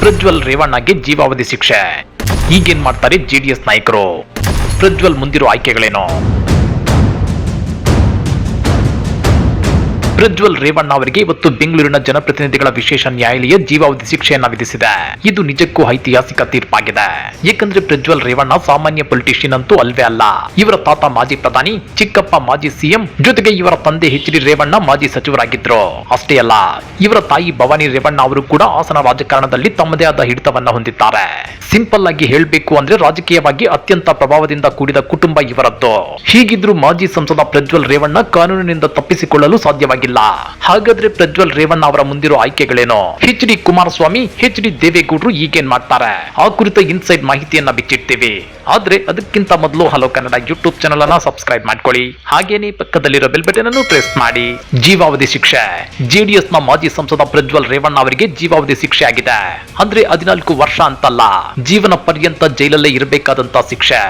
ಪ್ರಜ್ವಲ್ ರೇವಣ್ಣಗೆ ಜೀವಾವಧಿ ಶಿಕ್ಷೆ. ಈಗೇನ್ ಮಾಡ್ತಾರೆ ಜೆಡಿಎಸ್ ನಾಯಕರು? ಪ್ರಜ್ವಲ್ ಮುಂದಿರೋ ಆಯ್ಕೆಗಳೇನು? ಪ್ರಜ್ವಲ್ ರೇವಣ್ಣ ಅವರಿಗೆ ಇವತ್ತು ಬೆಂಗಳೂರಿನ ಜನಪ್ರತಿನಿಧಿಗಳ ವಿಶೇಷ ನ್ಯಾಯಾಲಯ ಜೀವಾವಧಿ ಶಿಕ್ಷೆಯನ್ನ ವಿಧಿಸಿದೆ. ಇದು ನಿಜಕ್ಕೂ ಐತಿಹಾಸಿಕ ತೀರ್ಪಾಗಿದೆ. ಏಕೆಂದ್ರೆ ಪ್ರಜ್ವಲ್ ರೇವಣ್ಣ ಸಾಮಾನ್ಯ ಪೊಲಿಟಿಷಿಯನ್ ಅಂತೂ ಅಲ್ವೇ ಅಲ್ಲ. ಇವರ ತಾತ ಮಾಜಿ ಪ್ರಧಾನಿ, ಚಿಕ್ಕಪ್ಪ ಮಾಜಿ ಸಿಎಂ, ಜೊತೆಗೆ ಇವರ ತಂದೆ ಎಚ್ ಡಿ ರೇವಣ್ಣ ಮಾಜಿ ಸಚಿವರಾಗಿದ್ರು. ಅಷ್ಟೇ ಅಲ್ಲ, ಇವರ ತಾಯಿ ಭವಾನಿ ರೇವಣ್ಣ ಅವರು ಕೂಡ ಹಾಸನ ರಾಜಕಾರಣದಲ್ಲಿ ತಮ್ಮದೇ ಆದ ಹಿಡಿತವನ್ನ ಹೊಂದಿದ್ದಾರೆ. ಸಿಂಪಲ್ ಆಗಿ ಹೇಳಬೇಕು ಅಂದ್ರೆ ರಾಜಕೀಯವಾಗಿ ಅತ್ಯಂತ ಪ್ರಭಾವದಿಂದ ಕೂಡಿದ ಕುಟುಂಬ ಇವರದ್ದು. ಹೀಗಿದ್ರು ಮಾಜಿ ಸಂಸದ ಪ್ರಜ್ವಲ್ ರೇವಣ್ಣ ಕಾನೂನಿನಿಂದ ತಪ್ಪಿಸಿಕೊಳ್ಳಲು ಸಾಧ್ಯವಾಗಿಲ್ಲ. ಹಾಗಾದ್ರೆ ಪ್ರಜ್ವಲ್ ರೇವಣ್ಣ ಅವರ ಮುಂದಿರೋ ಆಯ್ಕೆಗಳೇನು? H D Kumaraswamy H D ದೇವೇಗೌಡರು ಈಗೇನ್ ಮಾಡ್ತಾರೆ? ಆ ಕುರಿತ ಇನ್ಸೈಡ್ ಮಾಹಿತಿಯನ್ನ ಬಿಚ್ಚಿಡ್ತೀವಿ. ಆದ್ರೆ ಅದಕ್ಕಿಂತ ಮೊದಲು ಹಲೋ ಕನ್ನಡ ಯೂಟ್ಯೂಬ್ ಚಾನಲ್ ಅನ್ನ ಸಬ್ಸ್ಕ್ರೈಬ್ ಮಾಡ್ಕೊಳ್ಳಿ. ಹಾಗೇನೆ ಪಕ್ಕದಲ್ಲಿರೋ ಬೆಲ್ ಬಟನ್ ಅನ್ನು ಪ್ರೆಸ್ ಮಾಡಿ. ಜೀವಾವಧಿ ಶಿಕ್ಷೆ. ಜೆಡಿಎಸ್ನ ಮಾಜಿ ಸಂಸದ ಪ್ರಜ್ವಲ್ ರೇವಣ್ಣ ಅವರಿಗೆ ಜೀವಾವಧಿ ಶಿಕ್ಷೆ ಆಗಿದೆ. ಅಂದ್ರೆ ಹದಿನಾಲ್ಕು ವರ್ಷ ಅಂತಲ್ಲ. ಜೀವನ ಪರ್ಯಂತ ಜೈಲಲ್ಲೇ ಇರಬೇಕಾದಂತಹ ಶಿಕ್ಷೆ.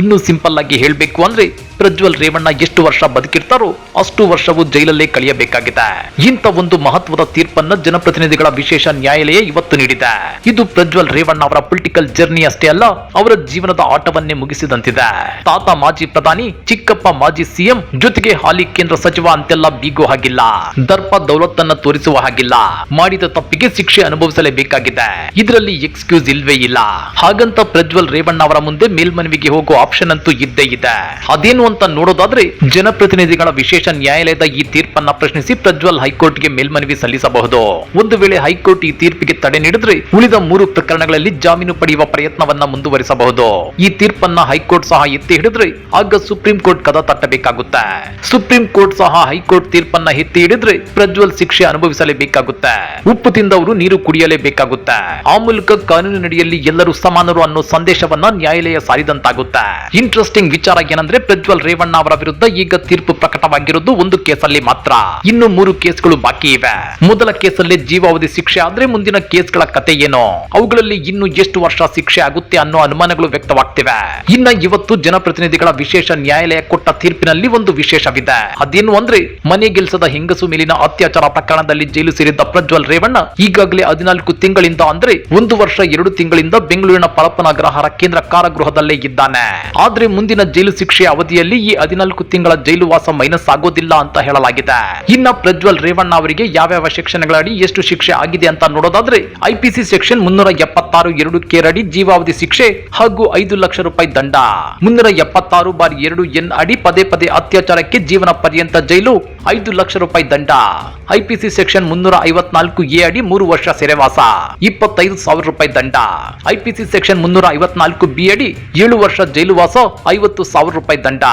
ಇನ್ನು ಸಿಂಪಲ್ ಆಗಿ ಹೇಳಬೇಕು ಅಂದ್ರೆ ಪ್ರಜ್ವಲ್ ರೇವಣ್ಣ ಎಷ್ಟು ವರ್ಷ ಬದುಕಿರ್ತಾರೋ ಅಷ್ಟು ವರ್ಷವೂ ಜೈಲಲ್ಲೇ ಕಳೆಯಬೇಕಾಗಿದೆ. ಇಂಥ ಒಂದು ಮಹತ್ವದ ತೀರ್ಪನ್ನ ಜನಪ್ರತಿನಿಧಿಗಳ ವಿಶೇಷ ನ್ಯಾಯಾಲಯ ಇವತ್ತು ನೀಡಿದೆ. ಇದು ಪ್ರಜ್ವಲ್ ರೇವಣ್ಣ ಅವರ ಪೊಲಿಟಿಕಲ್ ಜರ್ನಿ ಅಷ್ಟೇ ಅಲ್ಲ, ಅವರ ಜೀವನದ ಆಟವನ್ನೇ ಮುಗಿಸಿದಂತಿದೆ. ತಾತ ಮಾಜಿ ಪ್ರಧಾನಿ, ಚಿಕ್ಕಪ್ಪ ಮಾಜಿ ಸಿಎಂ ಜೊತೆಗೆ ಹಾಲಿ ಕೇಂದ್ರ ಸಚಿವ ಅಂತೆಲ್ಲ ಬೀಗೋ ಹಾಗಿಲ್ಲ. ದರ್ಪ ದೌಲತ್ತನ್ನ ತೋರಿಸುವ ಹಾಗಿಲ್ಲ. ಮಾಡಿದ ತಪ್ಪಿಗೆ ಶಿಕ್ಷೆ ಅನುಭವಿಸಲೇಬೇಕಾಗಿದೆ. ಇದರಲ್ಲಿ ಎಕ್ಸ್ಕ್ಯೂಸ್ ಇಲ್ವೇ ಇಲ್ಲ. ಹಾಗಂತ ಪ್ರಜ್ವಲ್ ರೇವಣ್ಣ ಅವರ ಮುಂದೆ ಮೇಲ್ಮನವಿಗೆ ಹೋಗೋ ಆಪ್ಷನ್ ಅಂತೂ ಇದ್ದೇ ಇದೆ. ಅದೇನು ಅಂತ ನೋಡೋದಾದ್ರೆ ಜನಪ್ರತಿನಿಧಿಗಳ ವಿಶೇಷ ನ್ಯಾಯಾಲಯದ ಈ ತೀರ್ಪನ್ನ ಪ್ರಶ್ನಿಸಿ ಪ್ರಜ್ವಲ್ ಹೈಕೋರ್ಟ್ಗೆ ಮೇಲ್ಮನವಿ ಸಲ್ಲಿಸಬಹುದು. ಒಂದು ವೇಳೆ ಹೈಕೋರ್ಟ್ ಈ ತೀರ್ಪಿಗೆ ತಡೆ ನೀಡಿದ್ರೆ ಉಳಿದ ಮೂರು ಪ್ರಕರಣಗಳಲ್ಲಿ ಜಾಮೀನು ಪಡೆಯುವ ಪ್ರಯತ್ನವನ್ನ ಮುಂದುವರಿಸಬಹುದು. ಈ ತೀರ್ಪನ್ನ ಹೈಕೋರ್ಟ್ ಸಹ ಎತ್ತಿ ಹಿಡಿದ್ರೆ ಆಗ ಸುಪ್ರೀಂ ಕೋರ್ಟ್ ಕದ ತಟ್ಟಬೇಕಾಗುತ್ತೆ. ಸುಪ್ರೀಂ ಕೋರ್ಟ್ ಸಹ ಹೈಕೋರ್ಟ್ ತೀರ್ಪನ್ನ ಎತ್ತಿ ಹಿಡಿದ್ರೆ ಪ್ರಜ್ವಲ್ ಶಿಕ್ಷೆ ಅನುಭವಿಸಲೇಬೇಕಾಗುತ್ತೆ. ಉಪ್ಪು ತಿಂದವರು ನೀರು ಕುಡಿಯಲೇಬೇಕಾಗುತ್ತೆ. ಆ ಮೂಲಕ ಕಾನೂನಿನಡಿಯಲ್ಲಿ ಎಲ್ಲರೂ ಸಮಾನರು ಅನ್ನೋ ಸಂದೇಶವನ್ನ ನ್ಯಾಯಾಲಯ ಸಾರಿದಂತಾಗುತ್ತೆ. ಇಂಟ್ರೆಸ್ಟಿಂಗ್ ವಿಚಾರ ಏನಂದ್ರೆ ಪ್ರಜ್ವಲ್ ರೇವಣ್ಣ ಅವರ ವಿರುದ್ಧ ಈಗ ತೀರ್ಪು ಪ್ರಕಟವಾಗಿರುವುದು ಒಂದು ಕೇಸಲ್ಲಿ ಮಾತ್ರ. ಇನ್ನು ಮೂರು ಕೇಸ್ಗಳು ಬಾಕಿ ಇವೆ. ಮೊದಲ ಕೇಸಲ್ಲಿ ಜೀವಾವಧಿ ಶಿಕ್ಷೆ ಆದ್ರೆ ಮುಂದಿನ ಕೇಸ್ಗಳ ಕತೆ ಏನು? ಅವುಗಳಲ್ಲಿ ಇನ್ನು ಎಷ್ಟು ವರ್ಷ ಶಿಕ್ಷೆ ಆಗುತ್ತೆ ಅನ್ನೋ ಅನುಮಾನಗಳು ವ್ಯಕ್ತವಾಗ್ತಿವೆ. ಇನ್ನ ಇವತ್ತು ಜನಪ್ರತಿನಿಧಿಗಳ ವಿಶೇಷ ನ್ಯಾಯಾಲಯ ಕೊಟ್ಟ ತೀರ್ಪಿನಲ್ಲಿ ಒಂದು ವಿಶೇಷವಿದೆ. ಅದೇನು ಅಂದ್ರೆ ಮನೆ ಗೆಲ್ಸದ ಹೆಂಗಸು ಮೇಲಿನ ಅತ್ಯಾಚಾರ ಪ್ರಕರಣದಲ್ಲಿ ಜೈಲು ಸೇರಿದ್ದ ಪ್ರಜ್ವಲ್ ರೇವಣ್ಣ ಈಗಾಗಲೇ ಹದಿನಾಲ್ಕು ತಿಂಗಳಿಂದ ಅಂದ್ರೆ ಒಂದು ವರ್ಷ ಎರಡು ತಿಂಗಳಿಂದ ಬೆಂಗಳೂರಿನ ಪರಪ್ಪನ ಗ್ರಹಾರ ಕೇಂದ್ರ ಕಾರಾಗೃಹದಲ್ಲೇ ಇದ್ದಾನೆ. ಆದ್ರೆ ಮುಂದಿನ ಜೈಲು ಶಿಕ್ಷೆಯ ಅವಧಿಯಲ್ಲಿ ಈ ಹದಿನಾಲ್ಕು ತಿಂಗಳ ಜೈಲುವಾಸ ಮೈನಸ್ ಆಗೋದಿಲ್ಲ ಅಂತ ಹೇಳಲಾಗಿದೆ. ಇನ್ನ ಪ್ರಜ್ವಲ್ ರೇವಣ್ಣ ಅವರಿಗೆ ಯಾವ್ಯಾವ ಸೆಕ್ಷನ್ಗಳಡಿ ಎಷ್ಟು ಶಿಕ್ಷೆ ಆಗಿದೆ ಅಂತ ನೋಡೋದಾದ್ರೆ, ಐಪಿಸಿ ಸೆಕ್ಷನ್ ಮುನ್ನೂರ ಎಪ್ಪತ್ತಾರು ಎರಡು ಕೇರಡಿ ಜೀವಾವಧಿ ಶಿಕ್ಷೆ ಹಾಗೂ ಐದು ಲಕ್ಷ ರೂಪಾಯಿ ದಂಡ. ಮುನ್ನೂರ ಎಪ್ಪತ್ತಾರು ಬಾರಿ ಎರಡು ಎನ್ ಅಡಿ ಪದೇ ಪದೇ ಅತ್ಯಾಚಾರಕ್ಕೆ ಜೀವನ ಪರ್ಯಂತ ಜೈಲು ಐದು ಲಕ್ಷ ರೂಪಾಯಿ ದಂಡ. ಐಪಿಸಿ ಸೆಕ್ಷನ್ ಮುನ್ನೂರ ಐವತ್ನಾಲ್ಕು ಎ ಅಡಿ ಮೂರು ವರ್ಷ ಸೆರೆವಾಸ. ಇಪ್ಪತ್ತೈದು ಸಾವಿರ ರೂಪಾಯಿ ದಂಡ. ಐಪಿಸಿ ಸೆಕ್ಷನ್ ಮುನ್ನೂರ ಐವತ್ನಾಲ್ಕು ಬಿ ಅಡಿ ಏಳು ವರ್ಷ ಜೈಲುವಾಸ ಐವತ್ತು ಸಾವಿರ ರೂಪಾಯಿ ದಂಡ.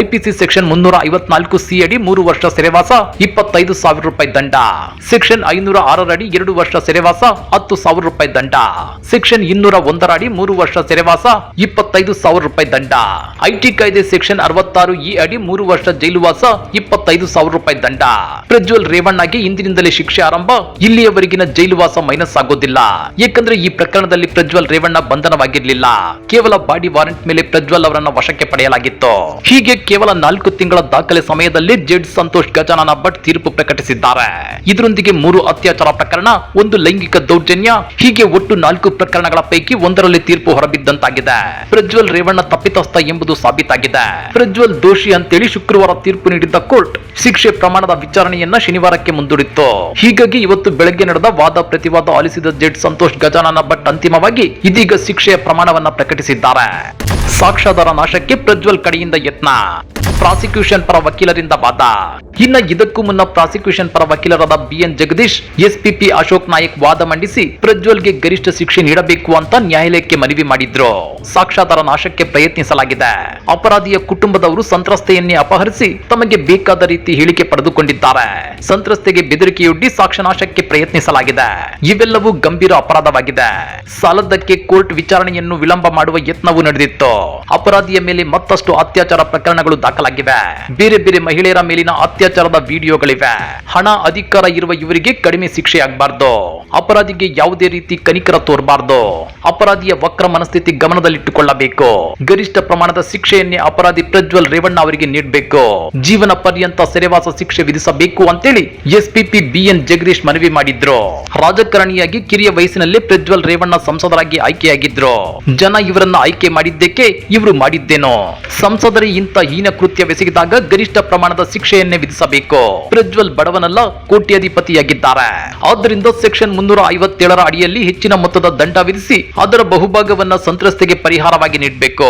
ಐಪಿಸಿ ಸೆಕ್ಷನ್ ಮುನ್ನೂರ ಐವತ್ನಾಲ್ಕು ಸಿ ಅಡಿ ಮೂರು ವರ್ಷ ಸೆರೆವಾಸ, ಇಪ್ಪತ್ತೈದು ಸಾವಿರ ರೂಪಾಯಿ ದಂಡ. ಸೆಕ್ಷನ್ ಐನೂರ ಆರರಡಿ ಎರಡು ವರ್ಷ ಸೆರೆವಾಸ, ಹತ್ತು ಸಾವಿರ ರೂಪಾಯಿ ದಂಡ. ಸೆಕ್ಷನ್ ಇನ್ನೂರ ಒಂದರ ಅಡಿ ಮೂರು ವರ್ಷ ಸೆರೆವಾಸ, ಇಪ್ಪತ್ತೈದು ಸಾವಿರ ರೂಪಾಯಿ ದಂಡ. ಐಟಿ ಕಾಯ್ದೆ ಸೆಕ್ಷನ್ ಅರವತ್ತಾರು ಇ ಅಡಿ ಮೂರು ವರ್ಷ ಜೈಲುವಾಸ ಇಪ್ಪತ್ತೈದು ಸಾವಿರ ರೂಪಾಯಿ ದಂಡ. ಪ್ರಜ್ವಲ್ ರೇವಣ್ಣಗೆ ಇಂದಿನಿಂದಲೇ ಶಿಕ್ಷೆ ಆರಂಭ. ಇಲ್ಲಿಯವರೆಗಿನ ಜೈಲುವಾಸ ಮೈನಸ್ ಆಗೋದಿಲ್ಲ. ಏಕೆಂದ್ರೆ ಈ ಪ್ರಕರಣದಲ್ಲಿ ಪ್ರಜ್ವಲ್ ರೇವಣ್ಣ ಬಂಧನವಾಗಿರ್ಲಿಲ್ಲ. ಕೇವಲ ಬಾಡಿ ವಾರೆಂಟ್ ಮೇಲೆ ಪ್ರಜ್ವಲ್ ಅವರನ್ನ ವಶಕ್ಕೆ ಪಡೆಯಲಾಗಿತ್ತು. ಹೀಗೆ ಕೇವಲ ನಾಲ್ಕು ತಿಂಗಳ ದಾಖಲೆ ಸಮಯದಲ್ಲಿ ಜಡ್ಜ್ ಸಂತೋಷ್ ಗಜಾನನ ಭಟ್ ತೀರ್ಪು ಪ್ರಕಟಿಸಿದ್ದಾರೆ. ಇದರೊಂದಿಗೆ ಮೂರು ಅತ್ಯಾಚಾರ ಪ್ರಕರಣ, ಒಂದು ಲೈಂಗಿಕ ದೌರ್ಜನ್ಯ, ಹೀಗೆ ಒಟ್ಟು ನಾಲ್ಕು ಪ್ರಕರಣಗಳ ಪೈಕಿ ಒಂದರಲ್ಲಿ ತೀರ್ಪು ಹೊರಬಿದ್ದಂತಾಗಿದೆ. ಪ್ರಜ್ವಲ್ ರೇವಣ್ಣ ತಪ್ಪಿತಸ್ಥ ಎಂಬುದು ಸಾಬೀತಾಗಿದೆ. ಪ್ರಜ್ವಲ್ ದೋಷಿ ಅಂತೇಳಿ ಶುಕ್ರವಾರ ತೀರ್ಪು ನೀಡಿದ್ದ ಕೋರ್ಟ್, ಶಿಕ್ಷೆ ಪ್ರಮಾಣದ ವಿಚಾರಣೆಯನ್ನ ಶನಿವಾರಕ್ಕೆ ಮುಂದೂಡಿತ್ತು. ಹೀಗಾಗಿ ಇವತ್ತು ಬೆಳಗ್ಗೆ ನಡೆದ ವಾದ ಪ್ರತಿವಾದ ಆಲಿಸಿದ ಜಡ್ಜ್ ಸಂತೋಷ್ ಗಜಾನನ ಭಟ್ ಅಂತಿಮವಾಗಿ ಇದೀಗ ಶಿಕ್ಷೆಯ ಪ್ರಮಾಣವನ್ನ ಪ್ರಕಟಿಸಿದ್ದಾರೆ. ಸಾಕ್ಷ್ಯಾಧಾರ ನಾಶಕ್ಕೆ ಪ್ರಜ್ವಲ್ ಕಡೆಯಿಂದ ಯತ್ನ. ಪ್ರಾಸಿಕ್ಯೂಷನ್ ಪರ ವಕೀಲರಿಂದ ವಾದ. ಇನ್ನ ಇದಕ್ಕೂ ಮುನ್ನ ಪ್ರಾಸಿಕ್ಯೂಷನ್ ಪರ ವಕೀಲರಾದ ಬಿಎನ್ ಜಗದೀಶ್, ಎಸ್ಪಿಪಿ ಅಶೋಕ್ ನಾಯಕ್ ವಾದ ಮಂಡಿಸಿ ಪ್ರಜ್ವಲ್ಗೆ ಗರಿಷ್ಠ ಶಿಕ್ಷೆ ನೀಡಬೇಕು ಅಂತ ನ್ಯಾಯಾಲಯಕ್ಕೆ ಮನವಿ ಮಾಡಿದ್ರು. ಸಾಕ್ಷಾಧಾರ ನಾಶಕ್ಕೆ ಪ್ರಯತ್ನಿಸಲಾಗಿದೆ. ಅಪರಾಧಿಯ ಕುಟುಂಬದವರು ಸಂತ್ರಸ್ತೆಯನ್ನೇ ಅಪಹರಿಸಿ ತಮಗೆ ಬೇಕಾದ ರೀತಿ ಹೇಳಿಕೆ ಪಡೆದುಕೊಂಡಿದ್ದಾರೆ. ಸಂತ್ರಸ್ತೆಗೆ ಬೆದರಿಕೆಯೊಡ್ಡಿ ಸಾಕ್ಷ್ಯ ನಾಶಕ್ಕೆ ಪ್ರಯತ್ನಿಸಲಾಗಿದೆ. ಇವೆಲ್ಲವೂ ಗಂಭೀರ ಅಪರಾಧವಾಗಿದೆ. ಸಾಲದ್ದಕ್ಕೆ ಕೋರ್ಟ್ ವಿಚಾರಣೆಯನ್ನು ವಿಳಂಬ ಮಾಡುವ ಯತ್ನವೂ ನಡೆದಿತ್ತು. ಅಪರಾಧಿಯ ಮೇಲೆ ಮತ್ತಷ್ಟು ಅತ್ಯಾಚಾರ ಪ್ರಕರಣಗಳು ದಾಖಲಾಗಿವೆ. ಬೇರೆ ಬೇರೆ ಮಹಿಳೆಯರ ಮೇಲಿನ ಅತ್ಯಾಚಾರದ ವಿಡಿಯೋಗಳಿವೆ. ಹಣ ಅಧಿಕಾರ ಇರುವ ಇವರಿಗೆ ಕಡಿಮೆ ಶಿಕ್ಷೆ ಅಪರಾಧಿಗೆ ಯಾವುದೇ ರೀತಿ ಕನಿಕರ ತೋರಬಾರ್ದು. ಅಪರಾಧಿಯ ವಕ್ರ ಮನಸ್ಥಿತಿ ಗಮನದಲ್ಲಿಟ್ಟುಕೊಳ್ಳಬೇಕು. ಗರಿಷ್ಠ ಪ್ರಮಾಣದ ಶಿಕ್ಷೆಯನ್ನೇ ಅಪರಾಧಿ ಪ್ರಜ್ವಲ್ ರೇವಣ್ಣ ಅವರಿಗೆ ನೀಡಬೇಕು. ಜೀವನ ಪರ್ಯಂತ ಸೆರೆವಾಸ ಶಿಕ್ಷೆ ವಿಧಿಸಬೇಕು ಅಂತೇಳಿ ಎಸ್ಪಿಪಿ ಬಿಎನ್ ಜಗದೀಶ್ ಮನವಿ ಮಾಡಿದ್ರು. ರಾಜಕಾರಣಿಯಾಗಿ ಕಿರಿಯ ವಯಸ್ಸಿನಲ್ಲೇ ಪ್ರಜ್ವಲ್ ರೇವಣ್ಣ ಸಂಸದರಾಗಿ ಆಯ್ಕೆಯಾಗಿದ್ರು. ಜನ ಇವರನ್ನ ಆಯ್ಕೆ ಮಾಡಿದ್ದಕ್ಕೆ ಇವರು ಮಾಡಿದ್ದೇನೋ. ಸಂಸದರೇ ಇಂಥ ಹೀನ ಕೃತ್ಯವೆಸಗಿದಾಗ ಗರಿಷ್ಠ ಪ್ರಮಾಣದ ಶಿಕ್ಷೆಯನ್ನೇ ವಿಧಿಸಬೇಕು. ಪ್ರಜ್ವಲ್ ಬಡವನಲ್ಲ, ಕೋಟ್ಯಾಧಿಪತಿಯಾಗಿದ್ದಾರೆ. ಆದ್ದರಿಂದ ಸೆಕ್ಷನ್ ಮುನ್ನೂರ ಐವತ್ತೇಳರ ಅಡಿಯಲ್ಲಿ ಹೆಚ್ಚಿನ ಮೊತ್ತದ ದಂಡ ವಿಧಿಸಿ ಅದರ ಬಹುಭಾಗವನ್ನ ಸಂತ್ರಸ್ತೆಗೆ ಪರಿಹಾರವಾಗಿ ನೀಡಬೇಕು.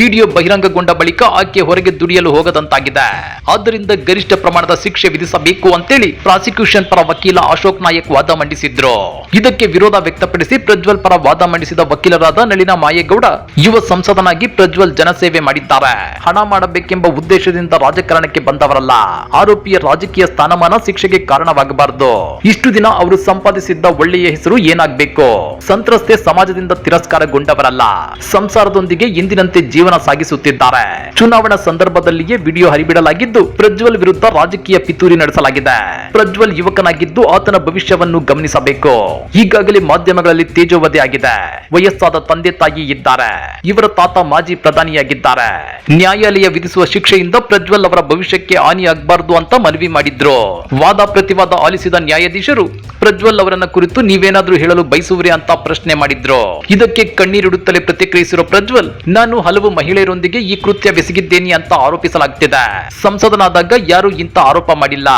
ವಿಡಿಯೋ ಬಹಿರಂಗಗೊಂಡ ಬಳಿಕ ಆಕೆ ಹೊರಗೆ ದುಡಿಯಲು ಹೋಗದಂತಾಗಿದೆ. ಆದ್ದರಿಂದ ಗರಿಷ್ಠ ಪ್ರಮಾಣದ ಶಿಕ್ಷೆ ವಿಧಿಸಬೇಕು ಅಂತೇಳಿ ಪ್ರಾಸಿಕ್ಯೂಷನ್ ಪರ ವಕೀಲ ಅಶೋಕ್ ನಾಯಕ್ ವಾದ ಮಂಡಿಸಿದ್ರು. ಇದಕ್ಕೆ ವಿರೋಧ ವ್ಯಕ್ತಪಡಿಸಿ ಪ್ರಜ್ವಲ್ ಪರ ವಾದ ಮಂಡಿಸಿದ ವಕೀಲರಾದ ನಳಿನ ಮಾಯೇಗೌಡ ಯುವ ಸಂಸದನಾಗಿ ಪ್ರಜ್ವಲ್ ಜನಸೇವೆ ಮಾಡಿದ್ದಾರೆ. ಹಣ ಮಾಡಬೇಕೆಂಬ ಉದ್ದೇಶದಿಂದ ರಾಜಕಾರಣಕ್ಕೆ ಬಂದವರಲ್ಲ. ಆರೋಪಿಯ ರಾಜಕೀಯ ಸ್ಥಾನಮಾನ ಶಿಕ್ಷೆಗೆ ಕಾರಣವಾಗಬಾರದು. ಇಷ್ಟು ದಿನ ಅವರು ಸಂಪಾದಿಸಿದ್ದ ಒಳ್ಳೆಯ ಹೆಸರು ಏನಾಗಬೇಕು? ಸಂತ್ರಸ್ತೆ ಸಮಾಜದಿಂದ ತಿರಸ್ಕಾರಗೊಂಡವರಲ್ಲ. ಸಂಸಾರದೊಂದಿಗೆ ಎಂದಿನಂತೆ ಜೀವನ ಸಾಗಿಸುತ್ತಿದ್ದಾರೆ. ಚುನಾವಣಾ ಸಂದರ್ಭದಲ್ಲಿಯೇ ವಿಡಿಯೋ ಹರಿಬಿಡಲಾಗಿದ್ದು, ಪ್ರಜ್ವಲ್ ವಿರುದ್ಧ ರಾಜಕೀಯ ಪಿತೂರಿ ನಡೆಸಲಾಗಿದೆ. ಪ್ರಜ್ವಲ್ ಯುವಕನಾಗಿದ್ದು ಆತನ ಭವಿಷ್ಯವನ್ನು ಗಮನಿಸಬೇಕು. ಈಗಾಗಲೇ ಮಾಧ್ಯಮಗಳಲ್ಲಿ ತೇಜೋವಧೆ ಆಗಿದೆ. ವಯಸ್ಸಾದ ತಂದೆ ತಾಯಿ ಇದ್ದಾರೆ. ಇವರ ತಾತ ಮಾಜಿ ಪ್ರಧಾನಿಯಾಗಿದ್ದಾರೆ. ನ್ಯಾಯಾಲಯ ವಿಧಿಸುವ ಶಿಕ್ಷೆಯಿಂದ ಪ್ರಜ್ವಲ್ ಅವರ ಭವಿಷ್ಯಕ್ಕೆ ಹಾನಿಯಾಗಬಾರದು ಅಂತ ಮನವಿ ಮಾಡಿದ್ರು. ವಾದ ಪ್ರತಿವಾದ ಆಲಿಸಿದ ನ್ಯಾಯಾಧೀಶರು ಪ್ರಜ್ವಲ್ ಅವರನ್ನ ಕುರಿತು ನೀವೇನಾದ್ರೂ ಹೇಳಲು ಬಯಸುವರೇ ಅಂತ ಪ್ರಶ್ನೆ ಮಾಡಿದ್ರು. ಇದಕ್ಕೆ ಕಣ್ಣೀರಿಡುತ್ತಲೇ ಪ್ರತಿಕ್ರಿಯಿಸಿರೋ ಪ್ರಜ್ವಲ್, ನಾನು ಹಲವು ಮಹಿಳೆಯರೊಂದಿಗೆ ಈ ಕೃತ್ಯ ಬೆಸಗಿದ್ದೇನೆ ಅಂತ ಆರೋಪಿಸಲಾಗ್ತಿದೆ. ಸಂಸದನಾದಾಗ ಯಾರು ಇಂತ ಆರೋಪ ಮಾಡಿಲ್ಲ.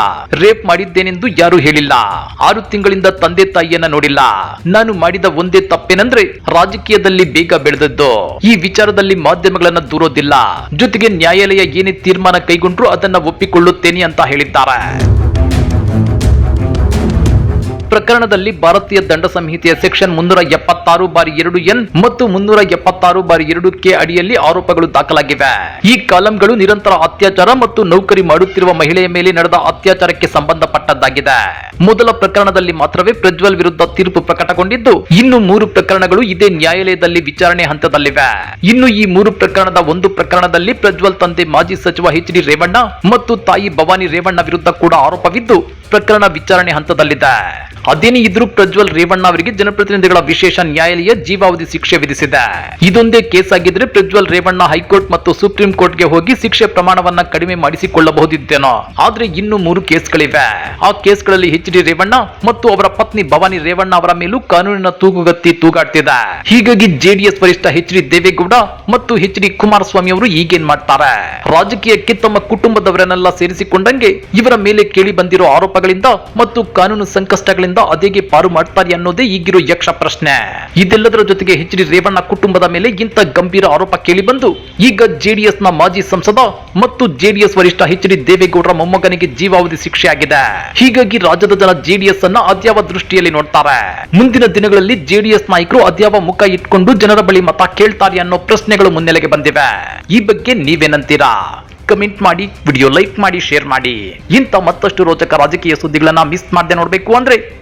ರೇಪ್ ಮಾಡಿದ್ದೇನೆಂದು ಯಾರು ಹೇಳಿಲ್ಲ. ಆರು ತಿಂಗಳಿಂದ ತಂದೆ ತಾಯಿಯನ್ನ ನೋಡಿಲ್ಲ. ನಾನು ಮಾಡಿದ ಒಂದೇ ತಪ್ಪೇನಂದ್ರೆ ರಾಜಕೀಯದಲ್ಲಿ ಬೇಗ ಬೆಳೆದದ್ದು. ಈ ವಿಚಾರದಲ್ಲಿ ಮಾಧ್ಯಮಗಳನ್ನ ದೂರೋದಿಲ್ಲ. ಜೊತೆಗೆ ನ್ಯಾಯಾಲಯ ಏನೇ ತೀರ್ಮಾನ ಕೈಗೊಂಡ್ರು ಅದನ್ನ ಒಪ್ಪಿಕೊಳ್ಳುತ್ತೇನೆ ಅಂತ ಹೇಳಿದ್ದಾರೆ. ಪ್ರಕರಣದಲ್ಲಿ ಭಾರತೀಯ ದಂಡ ಸಂಹಿತೆಯ ಸೆಕ್ಷನ್ ಮುನ್ನೂರ ಎಪ್ಪತ್ತಾರು ಬಾರಿ ಎರಡು ಎನ್ ಮತ್ತು ಮುನ್ನೂರ ಎಪ್ಪತ್ತಾರು ಬಾರಿ ಎರಡು ಕೆ ಅಡಿಯಲ್ಲಿ ಆರೋಪಗಳು ದಾಖಲಾಗಿವೆ. ಈ ಕಾಲಂಗಳು ನಿರಂತರ ಅತ್ಯಾಚಾರ ಮತ್ತು ನೌಕರಿ ಮಾಡುತ್ತಿರುವ ಮಹಿಳೆಯ ಮೇಲೆ ನಡೆದ ಅತ್ಯಾಚಾರಕ್ಕೆ ಸಂಬಂಧಪಟ್ಟದ್ದಾಗಿದೆ. ಮೊದಲ ಪ್ರಕರಣದಲ್ಲಿ ಮಾತ್ರವೇ ಪ್ರಜ್ವಲ್ ವಿರುದ್ಧ ತೀರ್ಪು ಪ್ರಕಟಗೊಂಡಿದ್ದು, ಇನ್ನು ಮೂರು ಪ್ರಕರಣಗಳು ಇದೇ ನ್ಯಾಯಾಲಯದಲ್ಲಿ ವಿಚಾರಣೆ ಹಂತದಲ್ಲಿವೆ. ಇನ್ನು ಈ ಮೂರು ಪ್ರಕರಣದ ಒಂದು ಪ್ರಕರಣದಲ್ಲಿ ಪ್ರಜ್ವಲ್ ತಂದೆ ಮಾಜಿ ಸಚಿವ ಎಚ್ ಡಿ ರೇವಣ್ಣ ಮತ್ತು ತಾಯಿ ಭವಾನಿ ರೇವಣ್ಣ ವಿರುದ್ಧ ಕೂಡ ಆರೋಪವಿದ್ದು, ಪ್ರಕರಣ ವಿಚಾರಣೆ ಹಂತದಲ್ಲಿದೆ. ಅದೇನೇ ಇದ್ರು ಪ್ರಜ್ವಲ್ ರೇವಣ್ಣ ಅವರಿಗೆ ಜನಪ್ರತಿನಿಧಿಗಳ ವಿಶೇಷ ನ್ಯಾಯಾಲಯ ಜೀವಾವಧಿ ಶಿಕ್ಷೆ ವಿಧಿಸಿದೆ. ಇದೊಂದೇ ಕೇಸ್ ಆಗಿದ್ರೆ ಪ್ರಜ್ವಲ್ ರೇವಣ್ಣ ಹೈಕೋರ್ಟ್ ಮತ್ತು ಸುಪ್ರೀಂ ಕೋರ್ಟ್ಗೆ ಹೋಗಿ ಶಿಕ್ಷೆ ಪ್ರಮಾಣವನ್ನ ಕಡಿಮೆ ಮಾಡಿಸಿಕೊಳ್ಳಬಹುದಿತ್ತೇನೋ ಆದ್ರೆ ಇನ್ನು ಮೂರು ಕೇಸ್ಗಳಿವೆ. ಆ ಕೇಸ್ಗಳಲ್ಲಿ ಎಚ್ ಡಿ ರೇವಣ್ಣ ಮತ್ತು ಅವರ ಪತ್ನಿ ಭವಾನಿ ರೇವಣ್ಣ ಅವರ ಮೇಲೂ ಕಾನೂನಿನ ತೂಗುಗತ್ತಿ ತೂಗಾಡ್ತಿದೆ. ಹೀಗಾಗಿ ಜೆಡಿಎಸ್ ವರಿಷ್ಠ ಹೆಚ್ ಡಿ ದೇವೇಗೌಡ ಮತ್ತು ಹೆಚ್ ಡಿ ಕುಮಾರಸ್ವಾಮಿ ಅವರು ಈಗೇನ್ ಮಾಡ್ತಾರೆ? ರಾಜಕೀಯಕ್ಕೆ ತಮ್ಮ ಕುಟುಂಬದವರನ್ನೆಲ್ಲ ಸೇರಿಸಿಕೊಂಡಂಗೆ ಇವರ ಮೇಲೆ ಕೇಳಿ ಬಂದಿರೋ ಆರೋಪಗಳಿಂದ ಮತ್ತು ಕಾನೂನು ಸಂಕಷ್ಟಗಳಿಂದ ಅದೇಗೆ ಪಾರು ಮಾಡ್ತಾರೆ ಅನ್ನೋದೇ ಈಗಿರೋ ಯಕ್ಷ ಪ್ರಶ್ನೆ. ಇದೆಲ್ಲದರ ಜೊತೆಗೆ ಎಚ್ ಡಿ ರೇವಣ್ಣ ಕುಟುಂಬದ ಮೇಲೆ ಇಂತ ಗಂಭೀರ ಆರೋಪ ಕೇಳಿಬಂದು ಈಗ ಜೆಡಿಎಸ್ನ ಮಾಜಿ ಸಂಸದ ಮತ್ತು ಜೆಡಿಎಸ್ ವರಿಷ್ಠ ಎಚ್ ಡಿ ದೇವೇಗೌಡರ ಮೊಮ್ಮಗನಿಗೆ ಜೀವಾವಧಿ ಶಿಕ್ಷೆ ಆಗಿದೆ ಹೀಗಾಗಿ ರಾಜ್ಯದ ಜನ ಜೆಡಿಎಸ್ ಅನ್ನ ಅದ್ಯಾವ ದೃಷ್ಟಿಯಲ್ಲಿ ನೋಡ್ತಾರೆ? ಮುಂದಿನ ದಿನಗಳಲ್ಲಿ ಜೆಡಿಎಸ್ ನಾಯಕರು ಅದ್ಯಾವ ಮುಖ ಇಟ್ಕೊಂಡು ಜನರ ಬಳಿ ಮತ ಕೇಳ್ತಾರೆ ಅನ್ನೋ ಪ್ರಶ್ನೆಗಳು ಮುನ್ನೆಲೆಗೆ ಬಂದಿವೆ. ಈ ಬಗ್ಗೆ ನೀವೇನಂತೀರಾ? ಕಮೆಂಟ್ ಮಾಡಿ, ವಿಡಿಯೋ ಲೈಕ್ ಮಾಡಿ, ಶೇರ್ ಮಾಡಿ. ಇಂಥ ಮತ್ತಷ್ಟು ರೋಚಕ ರಾಜಕೀಯ ಸುದ್ದಿಗಳನ್ನ ಮಿಸ್ ಮಾಡದೆ ನೋಡಬೇಕು ಅಂದ್ರೆ